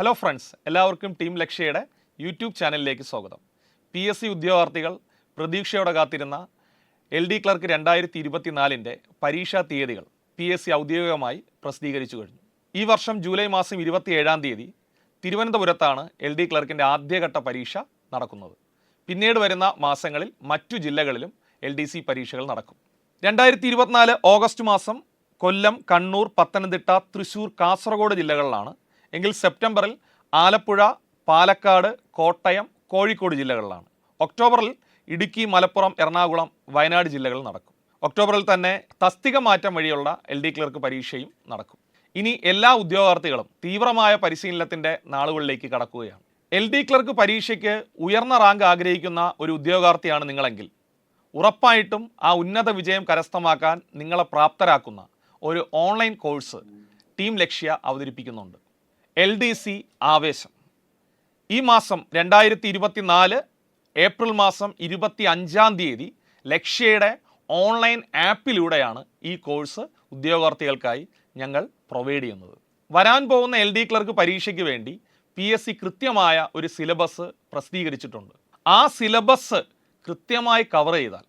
Hello friends എല്ലാവർക്കും team ലക്ഷ്യയുടെ YouTube ചാനലിലേക്ക് സ്വാഗതം. പി എസ് സി ഉദ്യോഗാർത്ഥികൾ പ്രതീക്ഷയോടെ കാത്തിരുന്ന എൽ ഡി ക്ലർക്ക് രണ്ടായിരത്തി ഇരുപത്തിനാലിന്റെ പരീക്ഷാ തീയതികൾ പി എസ് സി ഔദ്യോഗികമായി പ്രസിദ്ധീകരിച്ചു കഴിഞ്ഞു. ഈ വർഷം ജൂലൈ മാസം ഇരുപത്തിയേഴാം തീയതി തിരുവനന്തപുരത്താണ് എൽ ഡി ക്ലർക്കിന്റെ ആദ്യഘട്ട പരീക്ഷ നടക്കുന്നത്. പിന്നീട് വരുന്ന മാസങ്ങളിൽ മറ്റു ജില്ലകളിലും എൽ ഡി സി പരീക്ഷകൾ നടക്കും. രണ്ടായിരത്തി ഇരുപത്തിനാല് ഓഗസ്റ്റ് മാസം കൊല്ലം കണ്ണൂർ പത്തനംതിട്ട തൃശൂർ കാസർഗോഡ് ജില്ലകളിലാണ് എങ്കിൽ സെപ്റ്റംബറിൽ ആലപ്പുഴ പാലക്കാട് കോട്ടയം കോഴിക്കോട് ജില്ലകളിലാണ്. ഒക്ടോബറിൽ ഇടുക്കി മലപ്പുറം എറണാകുളം വയനാട് ജില്ലകളിൽ നടക്കും. ഒക്ടോബറിൽ തന്നെ തസ്തിക മാറ്റം വഴിയുള്ള എൽ ഡി ക്ലർക്ക് പരീക്ഷയും നടക്കും. ഇനി എല്ലാ ഉദ്യോഗാർത്ഥികളും തീവ്രമായ പരിശീലനത്തിന്റെ നാളുകളിലേക്ക് കടക്കുകയാണ്. എൽ ഡി ക്ലർക്ക് പരീക്ഷയ്ക്ക് ഉയർന്ന റാങ്ക് ആഗ്രഹിക്കുന്ന ഒരു ഉദ്യോഗാർത്ഥിയാണ് നിങ്ങളെങ്കിൽ ഉറപ്പായിട്ടും ആ ഉന്നത വിജയം കരസ്ഥമാക്കാൻ നിങ്ങളെ പ്രാപ്തരാക്കുന്ന ഒരു ഓൺലൈൻ കോഴ്സ് ടീം ലക്ഷ്യ അവതരിപ്പിക്കുന്നുണ്ട്. എൽ ഡി സി ആവേശം. ഈ മാസം രണ്ടായിരത്തി ഇരുപത്തിനാല് ഏപ്രിൽ മാസം ഇരുപത്തി അഞ്ചാം തീയതി ലക്ഷ്യയുടെ ഓൺലൈൻ ആപ്പിലൂടെയാണ് ഈ കോഴ്സ് ഉദ്യോഗാർത്ഥികൾക്കായി ഞങ്ങൾ പ്രൊവൈഡ് ചെയ്യുന്നത്. വരാൻ പോകുന്ന എൽ ഡി ക്ലർക്ക് പരീക്ഷയ്ക്ക് വേണ്ടി പി എസ് സി കൃത്യമായ ഒരു സിലബസ് പ്രസിദ്ധീകരിച്ചിട്ടുണ്ട്. ആ സിലബസ് കൃത്യമായി കവർ ചെയ്താൽ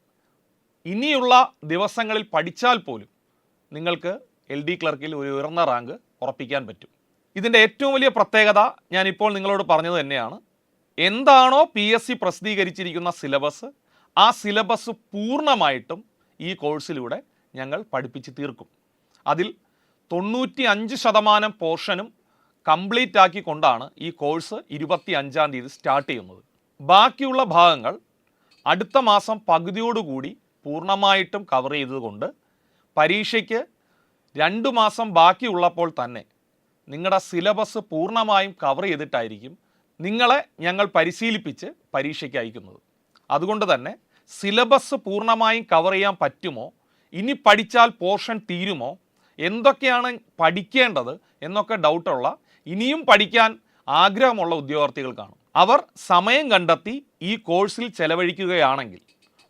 ഇനിയുള്ള ദിവസങ്ങളിൽ പഠിച്ചാൽ പോലും നിങ്ങൾക്ക് എൽ ഡി ക്ലർക്കിൽ ഒരു ഉയർന്ന റാങ്ക് ഉറപ്പിക്കാൻ പറ്റും. ഇതിന്റെ ഏറ്റവും വലിയ പ്രത്യേകത ഞാൻ ഇപ്പോൾ നിങ്ങളോട് പറഞ്ഞത് തന്നെയാണ്. എന്താണോ പി എസ് സി പ്രസിദ്ധീകരിച്ചിരിക്കുന്ന സിലബസ് ആ സിലബസ് പൂർണമായിട്ടും ഈ കോഴ്സിലൂടെ ഞങ്ങൾ പഠിപ്പിച്ച് തീർക്കും. അതിൽ തൊണ്ണൂറ്റി അഞ്ച് ശതമാനം പോർഷനും കംപ്ലീറ്റ് ആക്കിക്കൊണ്ടാണ് ഈ കോഴ്സ് ഇരുപത്തി അഞ്ചാം തീയതി സ്റ്റാർട്ട് ചെയ്യുന്നത്. ബാക്കിയുള്ള ഭാഗങ്ങൾ അടുത്ത മാസം പകുതിയോടുകൂടി പൂർണമായിട്ടും കവർ ചെയ്തതുകൊണ്ട് പരീക്ഷയ്ക്ക് രണ്ട് മാസം ബാക്കിയുള്ളപ്പോൾ തന്നെ നിങ്ങളുടെ സിലബസ് പൂർണമായും കവർ ചെയ്തിട്ടായിരിക്കും നിങ്ങളെ ഞങ്ങൾ പരിശീലിപ്പിച്ച് പരീക്ഷയ്ക്ക് അയക്കുന്നത്. അതുകൊണ്ട് തന്നെ സിലബസ് പൂർണമായും കവർ ചെയ്യാൻ പറ്റുമോ? ഇനി പഠിച്ചാൽ പോർഷൻ തീരുമോ? എന്തൊക്കെയാണ് പഠിക്കേണ്ടത് എന്നൊക്കെ ഡൗട്ടുള്ള ഇനിയും പഠിക്കാൻ ആഗ്രഹമുള്ള ഉദ്യോഗാർത്ഥികൾക്കാണ് അവർ സമയം കണ്ടെത്തി ഈ കോഴ്സിൽ ചെലവഴിക്കുകയാണെങ്കിൽ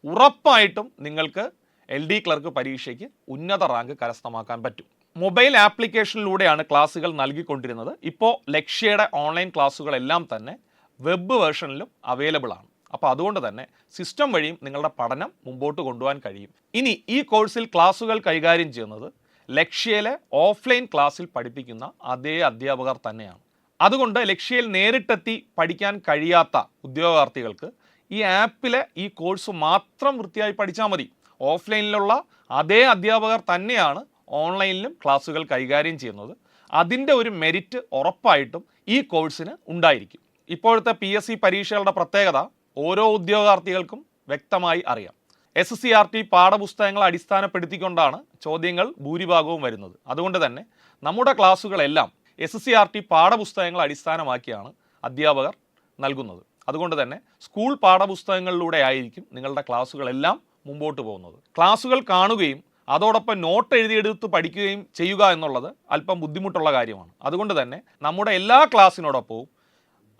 ഉറപ്പായിട്ടും നിങ്ങൾക്ക് എൽ ഡി ക്ലർക്ക് പരീക്ഷയ്ക്ക് ഉന്നത റാങ്ക് കരസ്ഥമാക്കാൻ പറ്റും. മൊബൈൽ ആപ്ലിക്കേഷനിലൂടെയാണ് ക്ലാസ്സുകൾ നൽകിക്കൊണ്ടിരുന്നത്. ഇപ്പോൾ ലക്ഷ്യയുടെ ഓൺലൈൻ ക്ലാസ്സുകളെല്ലാം തന്നെ വെബ് വേർഷനിലും അവൈലബിൾ ആണ്. അപ്പോൾ അതുകൊണ്ട് തന്നെ സിസ്റ്റം വഴിയും നിങ്ങളുടെ പഠനം മുമ്പോട്ട് കൊണ്ടുപോകാൻ കഴിയും. ഇനി ഈ കോഴ്സിൽ ക്ലാസ്സുകൾ കൈകാര്യം ചെയ്യുന്നത് ലക്ഷ്യയിലെ ഓഫ്ലൈൻ ക്ലാസ്സിൽ പഠിപ്പിക്കുന്ന അതേ അധ്യാപകർ തന്നെയാണ്. അതുകൊണ്ട് ലക്ഷ്യയിൽ നേരിട്ടെത്തി പഠിക്കാൻ കഴിയാത്ത ഉദ്യോഗാർത്ഥികൾക്ക് ഈ ആപ്പിലെ ഈ കോഴ്സ് മാത്രം വൃത്തിയായി പഠിച്ചാൽ മതി. ഓഫ്ലൈനിലുള്ള അതേ അധ്യാപകർ തന്നെയാണ് ഓൺലൈനിലും ക്ലാസ്സുകൾ കൈകാര്യം ചെയ്യുന്നത് അതിന്റെ ഒരു മെരിറ്റ് ഉറപ്പായിട്ടും ഈ കോഴ്സിന് ഉണ്ടായിരിക്കും. ഇപ്പോഴത്തെ പി എസ് സി പരീക്ഷകളുടെ പ്രത്യേകത ഓരോ ഉദ്യോഗാർത്ഥികൾക്കും വ്യക്തമായി അറിയാം. എസ് സി ആർ ടി പാഠപുസ്തകങ്ങൾ അടിസ്ഥാനപ്പെടുത്തിക്കൊണ്ടാണ് ചോദ്യങ്ങൾ ഭൂരിഭാഗവും വരുന്നത്. അതുകൊണ്ട് തന്നെ നമ്മുടെ ക്ലാസ്സുകളെല്ലാം എസ് സി ആർ ടി പാഠപുസ്തകങ്ങൾ അടിസ്ഥാനമാക്കിയാണ് അധ്യാപകർ നൽകുന്നത്. അതുകൊണ്ട് തന്നെ സ്കൂൾ പാഠപുസ്തകങ്ങളിലൂടെ ആയിരിക്കും നിങ്ങളുടെ ക്ലാസ്സുകളെല്ലാം മുമ്പോട്ട് പോകുന്നത്. ക്ലാസ്സുകൾ കാണുകയും അതോടൊപ്പം നോട്ട് എഴുതിയെടുത്ത് പഠിക്കുകയും ചെയ്യുക എന്നുള്ളത് അല്പം ബുദ്ധിമുട്ടുള്ള കാര്യമാണ്. അതുകൊണ്ട് തന്നെ നമ്മുടെ എല്ലാ ക്ലാസ്സിനോടൊപ്പവും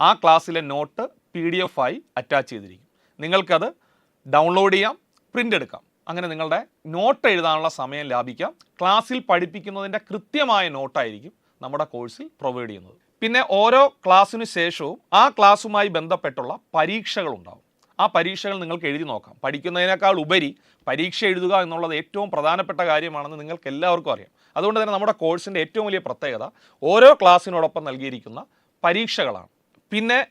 ആ ക്ലാസ്സിലെ നോട്ട് പി ഡി എഫ് ആയി അറ്റാച്ച് ചെയ്തിരിക്കും. നിങ്ങൾക്കത് ഡൗൺലോഡ് ചെയ്യാം പ്രിന്റ് എടുക്കാം. അങ്ങനെ നിങ്ങളുടെ നോട്ട് എഴുതാനുള്ള സമയം ലാഭിക്കാം. ക്ലാസ്സിൽ പഠിപ്പിക്കുന്നതിന്റെ കൃത്യമായ നോട്ടായിരിക്കും നമ്മുടെ കോഴ്സിൽ പ്രൊവൈഡ് ചെയ്യുന്നത്. പിന്നെ ഓരോ ക്ലാസ്സിനു ശേഷവും ആ ക്ലാസ്സുമായി ബന്ധപ്പെട്ടുള്ള പരീക്ഷകളുണ്ടാവും. ആ പരീക്ഷകൾ നിങ്ങൾക്ക് എഴുതി നോക്കാം. പഠിക്കുന്നതിനേക്കാൾ ഉപരി പരീക്ഷ എഴുതുക എന്നുള്ളത് ഏറ്റവും പ്രധാനപ്പെട്ട കാര്യമാണെന്ന് നിങ്ങൾക്ക് എല്ലാവർക്കും അറിയാം. അതുകൊണ്ട് തന്നെ നമ്മുടെ കോഴ്സിന്റെ ഏറ്റവും വലിയ പ്രത്യേകത ഓരോ ക്ലാസ്സിനോടൊപ്പം നൽകിയിരിക്കുന്ന പരീക്ഷകളാണ്. പിന്നെ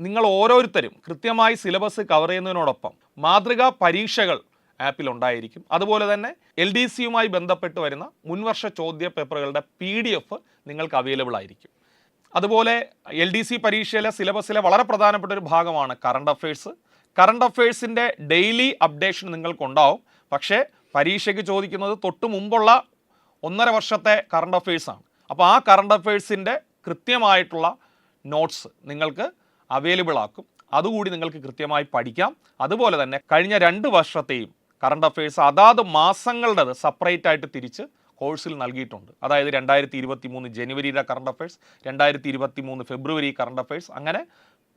നിങ്ങൾ ഓരോരുത്തരും കൃത്യമായി സിലബസ് കവർ ചെയ്യുന്നതിനോടൊപ്പം മാതൃകാ പരീക്ഷകൾ ആപ്പിൽ ഉണ്ടായിരിക്കും. അതുപോലെ തന്നെ എൽ ഡി സിയുമായി ബന്ധപ്പെട്ട് വരുന്ന മുൻവർഷ ചോദ്യ പേപ്പറുകളുടെ പി ഡി എഫ് നിങ്ങൾക്ക് അവൈലബിൾ ആയിരിക്കും. അതുപോലെ എൽ ഡി സി പരീക്ഷയിലെ സിലബസിലെ വളരെ പ്രധാനപ്പെട്ട ഒരു ഭാഗമാണ് കറണ്ട് അഫയേഴ്സ് കറണ്ട് അഫയേഴ്സിന്റെ ഡെയിലി അപ്ഡേഷൻ നിങ്ങൾക്കുണ്ടാവും. പക്ഷേ പരീക്ഷയ്ക്ക് ചോദിക്കുന്നത് തൊട്ട് മുമ്പുള്ള ഒന്നര വർഷത്തെ കറണ്ട് അഫയേഴ്സാണ് അപ്പോൾ ആ കറണ്ട് അഫയേഴ്സിന്റെ കൃത്യമായിട്ടുള്ള നോട്ട്സ് നിങ്ങൾക്ക് അവൈലബിൾ ആക്കും. അതുകൂടി നിങ്ങൾക്ക് കൃത്യമായി പഠിക്കാം. അതുപോലെ തന്നെ കഴിഞ്ഞ രണ്ട് വർഷത്തെയും കറണ്ട് അഫയേഴ്സ് അതാത് മാസങ്ങളുടേത് സെപ്പറേറ്റ് ആയിട്ട് തിരിച്ച് കോഴ്സിൽ നൽകിയിട്ടുണ്ട്. അതായത് രണ്ടായിരത്തി ഇരുപത്തി മൂന്ന് ജനുവരിയിലെ കറണ്ട് അഫയേഴ്സ് രണ്ടായിരത്തി ഇരുപത്തി മൂന്ന് ഫെബ്രുവരി കറണ്ട് അഫയേഴ്സ് അങ്ങനെ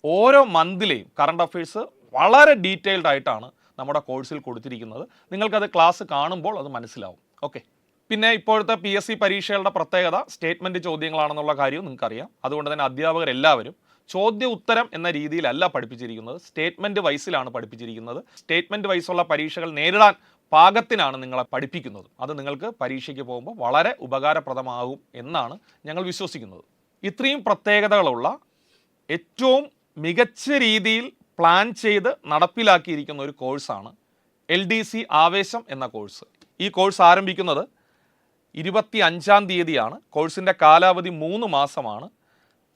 ഓരോ മന്തിലെയും കറണ്ട് അഫയേഴ്സ് വളരെ ഡീറ്റെയിൽഡ് ആയിട്ടാണ് നമ്മുടെ കോഴ്സിൽ കൊടുത്തിരിക്കുന്നത്. നിങ്ങൾക്കത് ക്ലാസ് കാണുമ്പോൾ അത് മനസ്സിലാവും. ഓക്കെ. പിന്നെ ഇപ്പോഴത്തെ പി എസ് സി പരീക്ഷകളുടെ പ്രത്യേകത സ്റ്റേറ്റ്മെന്റ് ചോദ്യങ്ങളാണെന്നുള്ള കാര്യവും നിങ്ങൾക്കറിയാം. അതുകൊണ്ട് തന്നെ അധ്യാപകരെല്ലാവരും ചോദ്യ ഉത്തരം എന്ന രീതിയിലല്ല പഠിപ്പിച്ചിരിക്കുന്നത്. സ്റ്റേറ്റ്മെന്റ് വൈസിലാണ് പഠിപ്പിച്ചിരിക്കുന്നത്. സ്റ്റേറ്റ്മെന്റ് വൈസുള്ള പരീക്ഷകൾ നേരിടാൻ പാകത്തിനാണ് നിങ്ങളെ പഠിപ്പിക്കുന്നത്. അത് നിങ്ങൾക്ക് പരീക്ഷയ്ക്ക് പോകുമ്പോൾ വളരെ ഉപകാരപ്രദമാകും എന്നാണ് ഞങ്ങൾ വിശ്വസിക്കുന്നത്. ഇത്രയും പ്രത്യേകതകളുള്ള ഏറ്റവും മികച്ച രീതിയിൽ പ്ലാൻ ചെയ്ത് നടപ്പിലാക്കിയിരിക്കുന്ന ഒരു കോഴ്സാണ് എൽ ഡി സി ആവേശം എന്ന കോഴ്സ് ഈ കോഴ്സ് ആരംഭിക്കുന്നത് ഇരുപത്തി അഞ്ചാം തീയതിയാണ് കോഴ്സിന്റെ കാലാവധി മൂന്ന് മാസമാണ്.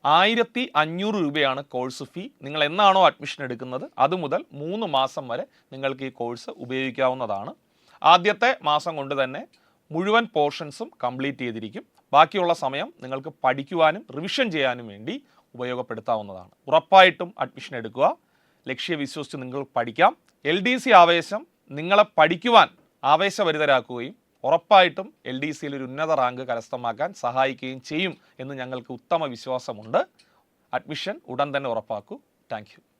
ആയിരത്തി അഞ്ഞൂറ് രൂപയാണ് കോഴ്സ് ഫീ നിങ്ങൾ എന്നാണോ അഡ്മിഷൻ എടുക്കുന്നത്? അതുമുതൽ മൂന്ന് മാസം വരെ നിങ്ങൾക്ക് ഈ കോഴ്സ് ഉപയോഗിക്കാവുന്നതാണ്. ആദ്യത്തെ മാസം കൊണ്ട് തന്നെ മുഴുവൻ പോർഷൻസും കംപ്ലീറ്റ് ചെയ്തിരിക്കും. ബാക്കിയുള്ള സമയം നിങ്ങൾക്ക് പഠിക്കുവാനും റിവിഷൻ ചെയ്യാനും വേണ്ടി ഉപയോഗപ്പെടുത്താവുന്നതാണ്. ഉറപ്പായിട്ടും അഡ്മിഷൻ എടുക്കുക. ലക്ഷ്യ വിശ്വസിച്ച് നിങ്ങൾ പഠിക്കാം. എൽ ഡി സി ആവേശം നിങ്ങളെ പഠിക്കുവാൻ ആവേശഭരിതരാക്കുകയും ഉറപ്പായിട്ടും എൽ ഡി സിയിൽ ഒരു ഉന്നത റാങ്ക് കരസ്ഥമാക്കാൻ സഹായിക്കുകയും ചെയ്യും എന്ന് ഞങ്ങൾക്ക് ഉത്തമ വിശ്വാസമുണ്ട്. അഡ്മിഷൻ ഉടൻ തന്നെ ഉറപ്പാക്കൂ. താങ്ക്